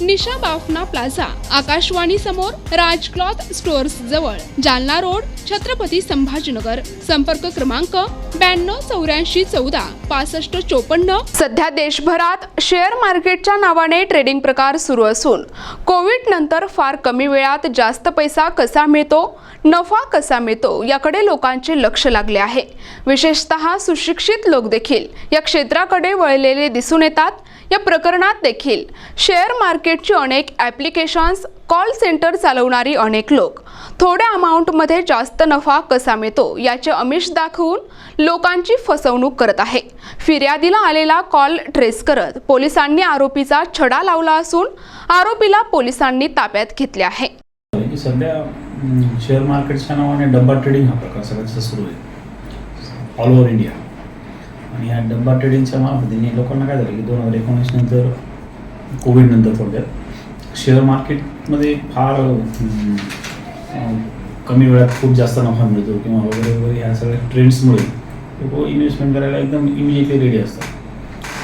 निशा Bafna plaza Akashvani समोर Raj cloth stores जवळ Jalna road Chhatrapati Sambhajinagar. संपर्क क्रमांक ब्याण्णव चौऱ्याऐंशी चौदा पासष्ट चोपन्न. सध्या देशभरात शेअर मार्केटच्या नावाने ट्रेडिंग प्रकार सुरू असून कोविड नंतर फार कमी वेळात जास्त पैसा कसा मिळतो नफा कसा मिळतो याकडे लोकांचे लक्ष लागले आहे. विशेषतः सुशिक्षित लोक देखील या क्षेत्राकडे वळलेले दिसून येतात. या प्रकरणात देखील शेअर मार्केटची अनेक ॲप्लिकेशन्स कॉल सेंटर चालवणारी अनेक लोक. थोड्या अमाऊंटमध्ये जास्त नफा कसा मिळतो याचे अमिष दाखवून लोकांची फसवणूक करत आहे. फिर्यादीला आलेला कॉल ट्रेस करत पोलिसांनी आरोपीचा छडा लावला असून आरोपीला पोलिसांनी ताब्यात घेतले आहे. सध्या शेअर मार्केटच्या नावाने डब्बा ट्रेडिंग हा प्रकार सगळ्यांचा सुरू आहे. ऑल ओव्हर इंडिया आणि या डब्बा ट्रेडिंगच्या मार्फतीने लोकांना काय झालं की दोन हजार एकोणीस नंतर कोविड नंतर थोडक्यात शेअर मार्केटमध्ये फार कमी वेळात खूप जास्त नफा मिळतो किंवा वगैरे वगैरे ह्या सगळ्या ट्रेंड्समुळे लोक इन्व्हेस्टमेंट करायला एकदम इमिजिएटली रेडी असतात.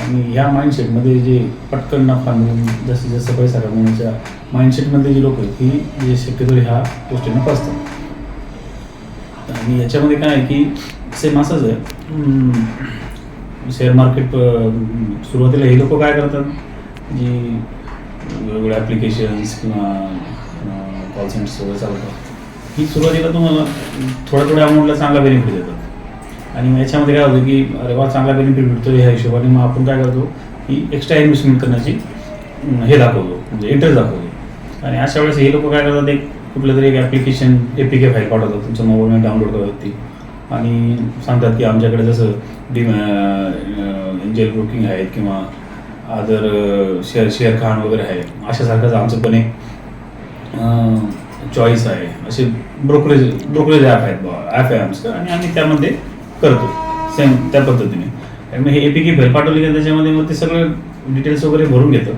आणि ह्या माइंडसेटमध्ये जे पटकन नफा मिळून जास्तीत जास्त पैसा कमवण्याच्या माइंडसेटमध्ये जी लोक आहेत ही जे शक्यतो ह्या गोष्टींना फसतात. आणि याच्यामध्ये काय आहे की सेम असंच आहे. शेअर मार्केट सुरुवातीला हे लोक काय करतात? जी वेगवेगळ्या ॲप्लिकेशन्स किंवा कॉल सेंटर्स वगैरे चालवतात. ही सुरुवातीला तुम्हाला थोड्या थोड्या अमाऊंटला चांगला बेनिफिट देतात. आणि मग याच्यामध्ये काय होतं की अरे वा चांगला बेनिफिट भेटतो ह्या हिशोबाने. मग आपण काय करतो की एक्स्ट्रा इन्व्हेस्टमेंट करण्याची हे दाखवतो. म्हणजे इंटरेस्ट दाखवतो. आणि अशा वेळेस हे लोक काय करतात एक कुठलं तरी एक application A P K file पाठवतात. तुमच्या मोबाईलमध्ये डाउनलोड करतात ती आणि सांगतात की आमच्याकडे जसं डी एंजल ब्रोकिंग आहेत किंवा अदर शेअर शेअर खान वगैरे आहे अशासारखंच आमचं पण एक चॉईस आहे. असे ब्रोकरेज ब्रोकरेज ॲप आहेत ॲप आहे आमचं आणि आम्ही त्यामध्ये करतो. सेम त्या पद्धतीने. मग हे एपीके फाईल पाठवली की त्याच्यामध्ये मग ते सगळं डिटेल्स वगैरे भरून घेतं.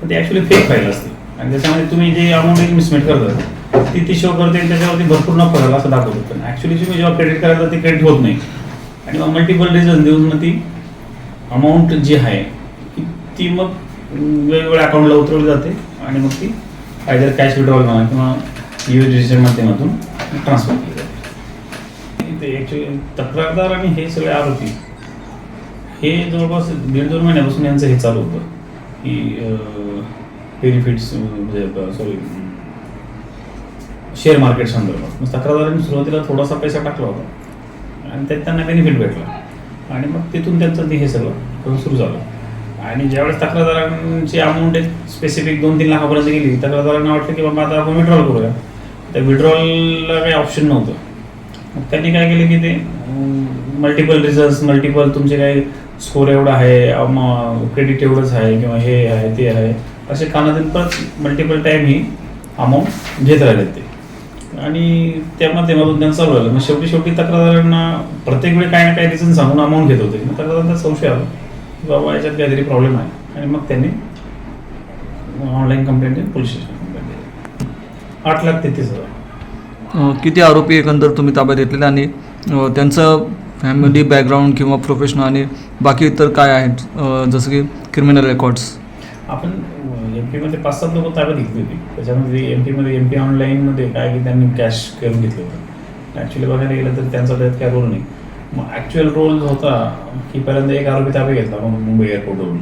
पण ते ॲक्च्युली फेक फाईल असते. आणि त्याच्यामध्ये तुम्ही जे अमाऊंट इन्व्हेस्टमेंट करतात. ती ती शो करते आणि त्याच्यावरती भरपूर नफा झाला असं दाखवतो पण ॲक्च्युली तुम्ही जेव्हा क्रेडिट करायला ते क्रेडिट होत नाही. आणि मग मल्टिपल रिझन देऊन मग ती अमाऊंट जी आहे ती मग वेगवेगळ्या अकाउंटला उतरवली जाते आणि मग ती आयदर कॅश विड्रॉल म्हणा किंवा यू माध्यमातून ट्रान्सफर केली जाते. ते ॲक्च्युली तक्रारदार आणि हे सगळे आरोपी हे जवळपास दीड दोन महिन्यापासून यांचं हे चालू होतं. की बेनिफिट्स म्हणजे सॉरी शेअर मार्केट संदर्भात मग तक्रारदारांनी सुरुवातीला थोडासा पैसा टाकला होता. आणि त्यात त्यांना बेनिफिट भेटला. आणि मग तिथून त्यांचं ते हे सगळं करून सुरू झालं. आणि ज्यावेळेस तक्रारदारांची अमाऊंट एक स्पेसिफिक दोन तीन लाखापर्यंत गेली तक्रारदारांना वाटलं की बाबा आता आपण विड्रॉल करूया. त्या विड्रॉलला काही ऑप्शन नव्हतं. मग त्यांनी काय केलं की ते मल्टिपल रिझन्स मल्टिपल तुमचे काही स्कोर एवढा आहे क्रेडिट एवढंच आहे किंवा हे आहे ते आहे. असे कानातून परत मल्टिपल टाईम ही अमाऊंट घेत राहिले ते. आणि त्या माध्यमातून त्यांचं चालू झालं. मग शेवटी शेवटी तक्रारदारांना प्रत्येक वेळी काही ना काही रिझन सांगून अमाऊंट घेत होते. मग तक्रारदारांचा संशय आला की बाबा याच्यात काहीतरी प्रॉब्लेम आहे. आणि मग त्यांनी online complaint police station complaint आठ लाख तेहतीस हजार. किती आरोपी एकंदर तुम्ही ताब्यात घेतलेले आणि त्यांचं फॅमिली बॅकग्राऊंड किंवा प्रोफेशनल आणि बाकी इतर काय आहेत? जसं की क्रिमिनल रेकॉर्ड्स आपण एम पीमध्ये पाच सात लोक ताब्यात घेतली होती. त्याच्यामध्ये एम पीमध्ये एम पी ऑनलाईनमध्ये काय की त्यांनी कॅश करून घेतलं होतं. ॲक्च्युली बघायला गेलं तर त्यांचा त्यात काय रोल नाही. मग ॲक्च्युअल रोल जो होता की पहिल्यांदा एक आरोपी ताब्यात घेतला मग मुंबई एअरपोर्टवरून